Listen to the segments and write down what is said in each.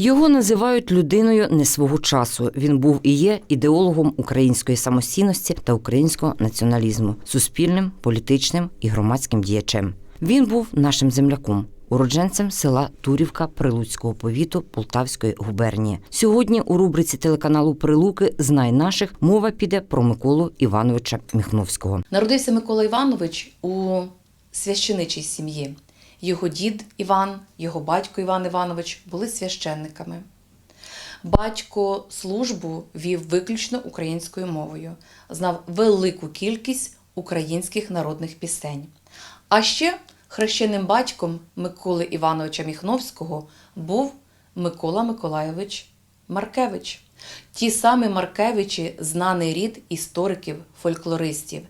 Його називають людиною не свого часу. Він був і є ідеологом української самостійності та українського націоналізму, суспільним, політичним і громадським діячем. Він був нашим земляком. Уродженцем села Турівка Прилуцького повіту Полтавської губернії. Сьогодні у рубриці телеканалу Прилуки Знай наших мова піде про Миколу Івановича Міхновського. Народився Микола Іванович у священичій сім'ї. Його дід Іван, його батько Іван Іванович були священниками. Батько службу вів виключно українською мовою, знав велику кількість українських народних пісень. А ще хрещеним батьком Миколи Івановича Міхновського був Микола Миколайович Маркевич. Ті самі Маркевичі знаний рід істориків, фольклористів.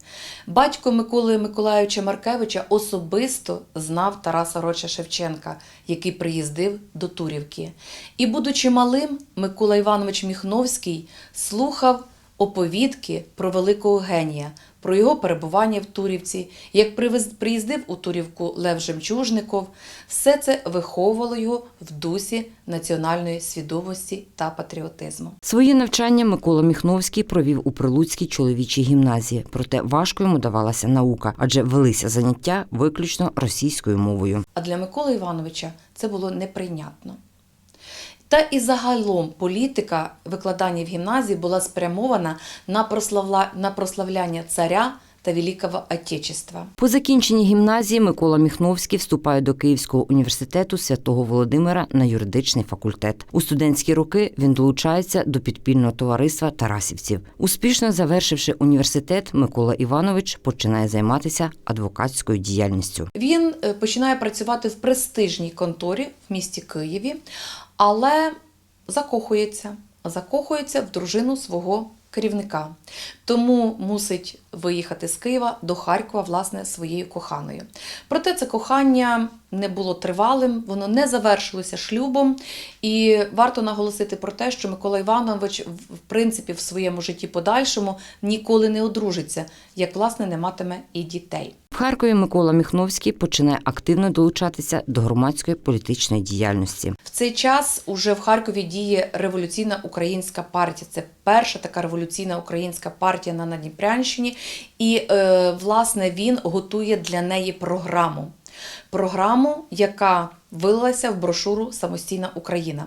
Батько Миколи Миколайовича Маркевича особисто знав Тараса Роча Шевченка, який приїздив до Турівки. І, будучи малим, Микола Іванович Міхновський слухав оповідки про великого генія, про його перебування в Турівці, як приїздив у Турівку Лев Жемчужников, все це виховувало його в дусі національної свідомості та патріотизму. Своє навчання Микола Міхновський провів у Прилуцькій чоловічій гімназії, проте важко йому давалася наука, адже велися заняття виключно російською мовою. А для Миколи Івановича це було неприйнятно. Та і загалом політика викладання в гімназії була спрямована на, прославла... на прославляння царя та Великого Отечества. По закінченні гімназії Микола Міхновський вступає до Київського університету святого Володимира на юридичний факультет. У студентські роки він долучається до підпільного товариства Тарасівців. Успішно завершивши університет, Микола Іванович починає займатися адвокатською діяльністю. Він е, починає працювати в престижній конторі в місті Києві, але закохується. Закохується в дружину свого керівника. Тому мусить виїхати з Києва до Харкова, власне, своєю коханою. Проте це кохання не було тривалим, воно не завершилося шлюбом. І варто наголосити про те, що Микола Іванович, в принципі, в своєму житті подальшому ніколи не одружиться, як власне не матиме і дітей. В Харкові Микола Міхновський починає активно долучатися до громадської політичної діяльності. В цей час уже в Харкові діє революційна українська партія. Це перша така революційна українська партія на Надніпрянщині, і е, власне він готує для неї програму. Програму, яка вилилася в брошуру Самостійна Україна.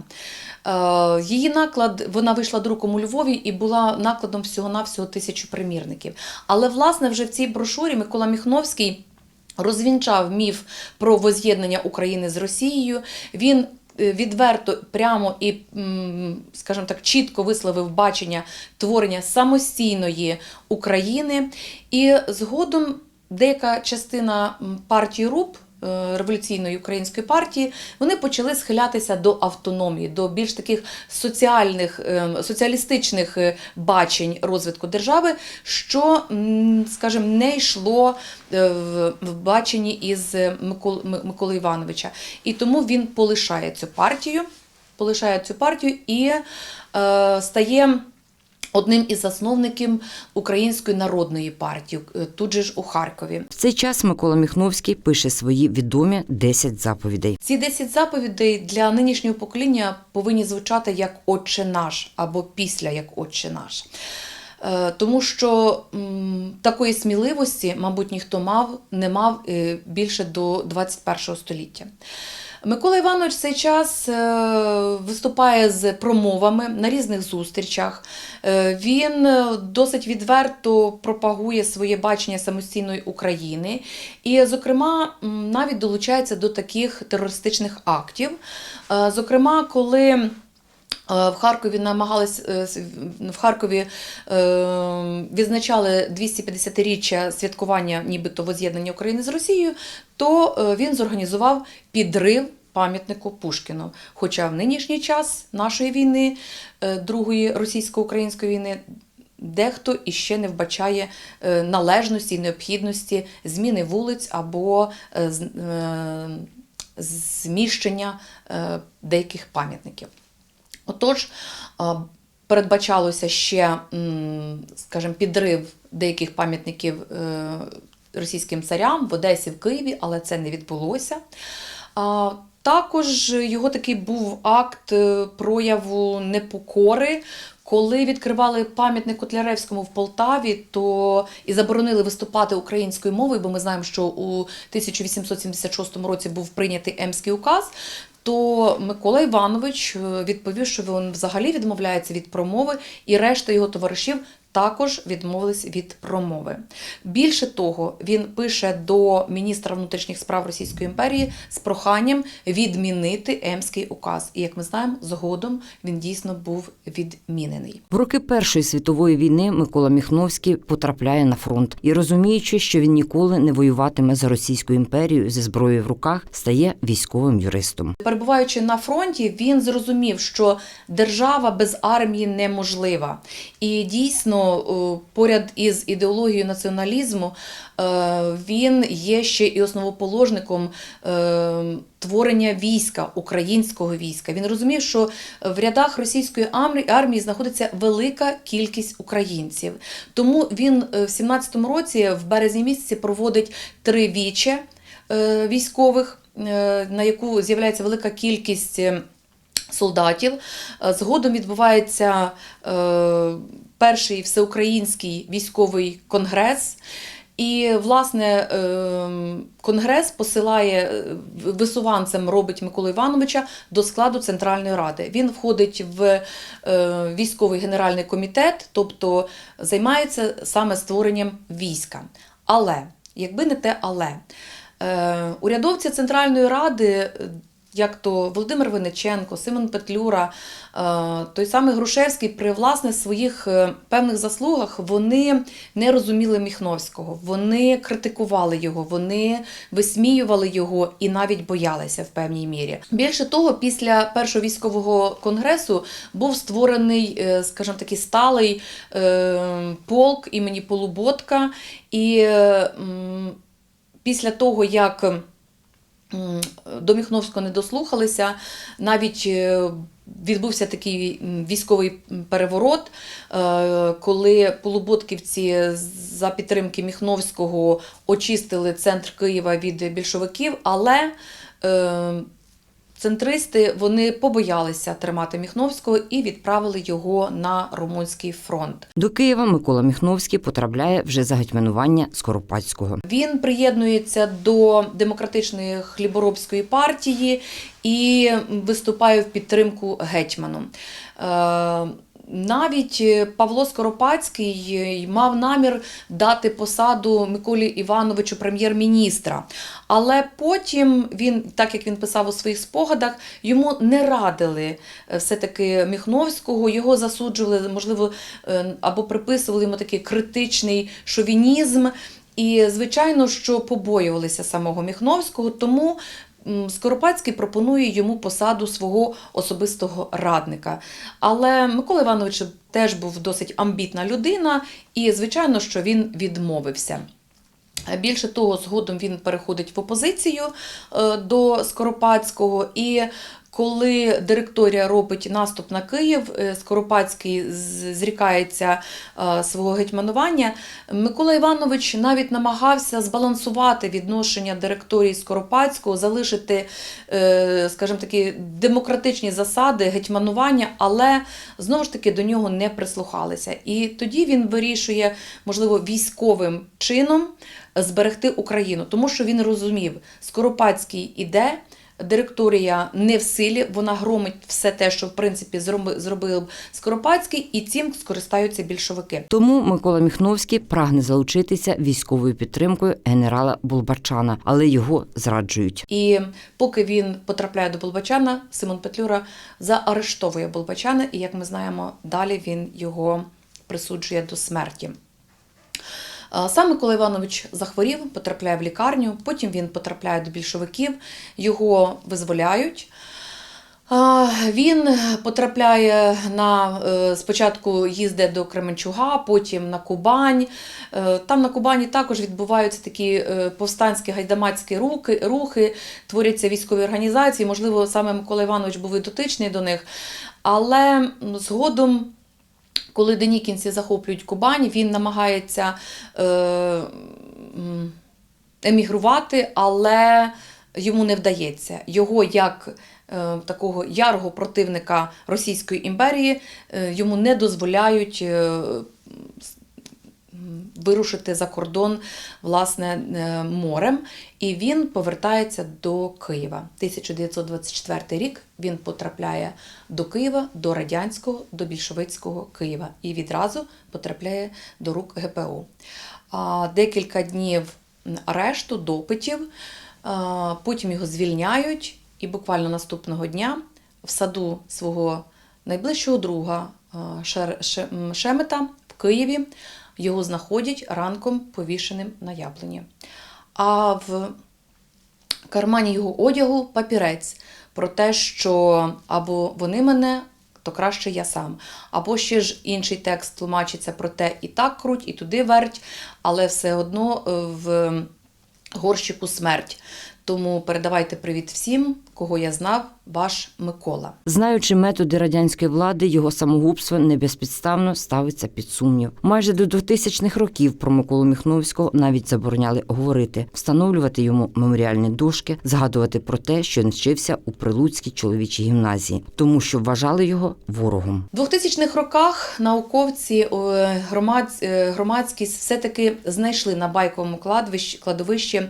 Е, Її наклад вона вийшла друком у Львові і була накладом всього-навсього тисячу примірників. Але власне вже в цій брошурі Микола Міхновський розвінчав міф про воз'єднання України з Росією. Він е, відверто, прямо і, скажімо так, чітко висловив бачення творення самостійної України. І згодом деяка частина партії РУП. е, Революційної української партії вони почали схилятися до автономії, до більш таких соціальних, е, соціалістичних е, бачень розвитку держави, що, скажімо, не йшло в баченні із Микол, Миколи Івановича. І тому він полишає цю партію, полишає цю партію і е, стає одним із засновників Української народної партії, е, тут же ж у Харкові. В цей час Микола Міхновський пише свої відомі 10 заповідей. Ці 10 заповідей для нинішнього покоління повинні звучати як Отче наш або після як Отче наш. Е, Тому що такої сміливості, мабуть, ніхто мав, не мав е, більше до 21 століття. Микола Іванович в цей час е, виступає з промовами на різних зустрічах. Е, Він е, досить відверто пропагує своє бачення самостійної України і, зокрема, навіть долучається до таких терористичних актів. Зокрема, коли в Харкові намагались е, в Харкові е, відзначали 250-річчя святкування нібито воз'єднання України з Росією, то е, він зорганізував підрив пам'ятнику Пушкіну. Хоча в нинішній час нашої війни, е, другої російсько-української війни, дехто іще не вбачає е, належності і необхідності зміни вулиць або е, е, зміщення е, деяких пам'ятників. Отож, передбачалося ще, скажімо, підрив деяких пам'ятників е, російським царям в Одесі, в Києві, але це не відбулося. Також його такий був акт е, прояву непокори. Коли відкривали пам'ятник Котляревському в Полтаві, то і заборонили виступати українською мовою, бо ми знаємо, що у 1876 році був прийнятий Емський указ. То Микола Іванович е, відповів, що він взагалі відмовляється від промови, і решта його товаришів також відмовились від промови. Більше того, він пише до міністра внутрішніх справ Російської імперії з проханням відмінити Емський указ. І як ми знаємо, згодом він дійсно був відмінений. В роки Першої світової війни Микола Міхновський потрапляє на фронт і, розуміючи, що він ніколи не воюватиме за Російську імперію зі зброєю в руках, стає військовим юристом. Перебуваючи на фронті, він зрозумів, що держава без армії неможлива. І дійсно, поряд із ідеологією націоналізму, е, він є ще і основоположником е, творення війська, українського війська. Він розумів, що в рядах російської армії- знаходиться велика кількість українців. Тому він е, в 17-му році, в березні місяці, проводить три віче військових, на яку з'являється велика кількість. Солдатів згодом відбувається перший всеукраїнський військовий конгрес, і власне е, конгрес посилає е, висуванцем робить Миколу Івановича до складу Центральної Ради. Він входить в е, військовий генеральний комітет, тобто займається саме створенням війська. Але якби не те, але е, урядовці Центральної Ради. Як то Володимир Винниченко, Симон Петлюра, е, той самий Грушевський, при власне своїх е, певних заслугах вони не розуміли Міхновського, вони критикували його, вони висміювали його і навіть боялися в певній мірі. Більше того, після першого військового конгресу був створений, е, скажімо такий, сталий полк імені Полуботка, і після того, як до Міхновського не дослухалися. Навіть е, відбувся такий військовий переворот, е, коли полуботківці за підтримки Міхновського очистили центр Києва від більшовиків, але е, центристи вони побоялися тримати Міхновського і відправили його на Румунський фронт. До Києва Микола Міхновський потрапляє вже за гетьманування Скоропадського. Він приєднується до демократичної хліборобської партії і виступає в підтримку гетьману. Е, Навіть Павло Скоропадський мав намір дати посаду Миколі Івановичу прем'єр-міністра. Але потім він, так як він писав у своїх спогадах, йому не радили е, все-таки Міхновського, його засуджували, можливо, е, або приписували йому такий критичний шовінізм. І, звичайно, що побоювалися самого Міхновського, тому Скоропадський пропонує йому посаду свого особистого радника. Але Микола Іванович теж був досить амбітна людина, і, звичайно, що він відмовився. Більше того, згодом він переходить в опозицію е, до Скоропадського. І коли директорія робить наступ на Київ, е, Скоропадський зрікається е, свого гетьманування. Микола Іванович навіть намагався збалансувати відношення директорії Скоропадського, залишити, е, скажімо такі, демократичні засади гетьманування, але знову ж таки до нього не прислухалися. І тоді він вирішує, можливо, військовим чином зберегти Україну, тому що він розумів, Скоропадський іде. Директорія не в силі, вона громить все те, що в принципі зроби- зробив Скоропадський, і цим скористаються більшовики. Тому Микола Міхновський прагне залучитися військовою підтримкою генерала Булбачана, але його зраджують. І поки він потрапляє до Болбачана, Симон Петлюра заарештовує Болбачана, і як ми знаємо, далі він його присуджує до смерті. А, Сам Микола Іванович захворів, потрапляє в лікарню, потім він потрапляє до більшовиків, його визволяють. Він потрапляє на е, спочатку їздить до Кременчуга, потім на Кубань. Е, Там на Кубані також відбуваються такі е, повстанські гайдамацькі рухи, рухи, творяться військові організації. Можливо, саме Микола Іванович був і дотичний до них. Але згодом коли денікінці захоплюють Кубань, він намагається е, емігрувати, але йому не вдається. Його як е, такого ярого противника Російської імперії е, йому не дозволяють е, вирушити за кордон власне е, морем, і він повертається до Києва. 1924 рік він потрапляє до Києва, до радянського, до більшовицького Києва і відразу потрапляє до рук ГПУ. Декілька днів арешту, допитів, потім його звільняють, і буквально наступного дня в саду свого найближчого друга Шемета в Києві його знаходять ранком повішеним на яблуні. А в кармані його одягу папірець про те, що або вони мене, то краще я сам. Або ще ж інший текст тлумачиться про те, і так круть, і туди верть, але все одно е, в горщику смерть. Тому передавайте привіт всім, кого я знав, ваш Микола. Знаючи методи радянської влади, його самогубство не безпідставно ставиться під сумнів. Майже до 2000-х років про Миколу Міхновського навіть забороняли говорити, встановлювати йому меморіальні дошки, згадувати про те, що він вчився у Прилуцькій чоловічій гімназії, тому що вважали його ворогом. В 2000-х роках науковці е, е, громадськість все-таки знайшли на байковому кладовищі, кладовищі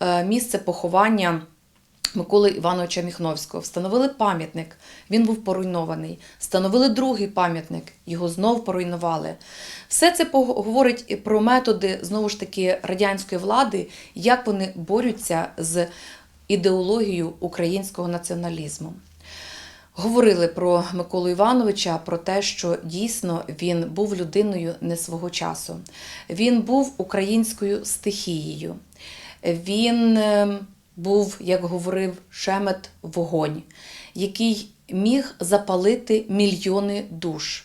е, місце поховання Миколи Івановича Міхновського. Встановили пам'ятник, він був поруйнований. Встановили другий пам'ятник, його знов поруйнували. Все це говорить про методи знову ж таки радянської влади, як вони борються з ідеологією українського націоналізму. Говорили про Миколу Івановича, про те, що дійсно він був людиною не свого часу. Він був українською стихією. Він е, був, як говорив Шемет, вогонь, який міг запалити мільйони душ.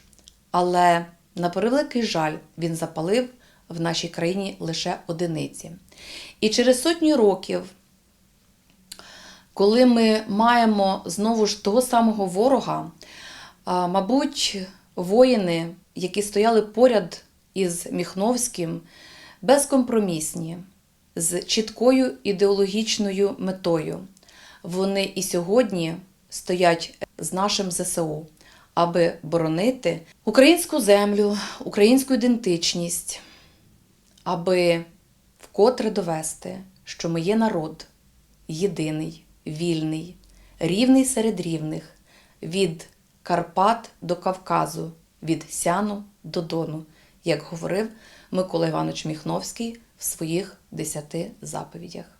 Але, на превеликий жаль, він запалив в нашій країні лише одиниці. І через сотні років коли ми маємо знову ж того самого ворога, мабуть, воїни, які стояли поряд із Міхновським, безкомпромісні, з чіткою ідеологічною метою, вони і сьогодні стоять з нашим ЗСУ, аби боронити українську землю, українську ідентичність, аби вкотре довести, що ми є народ єдиний, вільний, рівний серед рівних, від Карпат до Кавказу, від Сяну до Дону, як говорив Микола Іванович Міхновський в своїх десяти заповідях.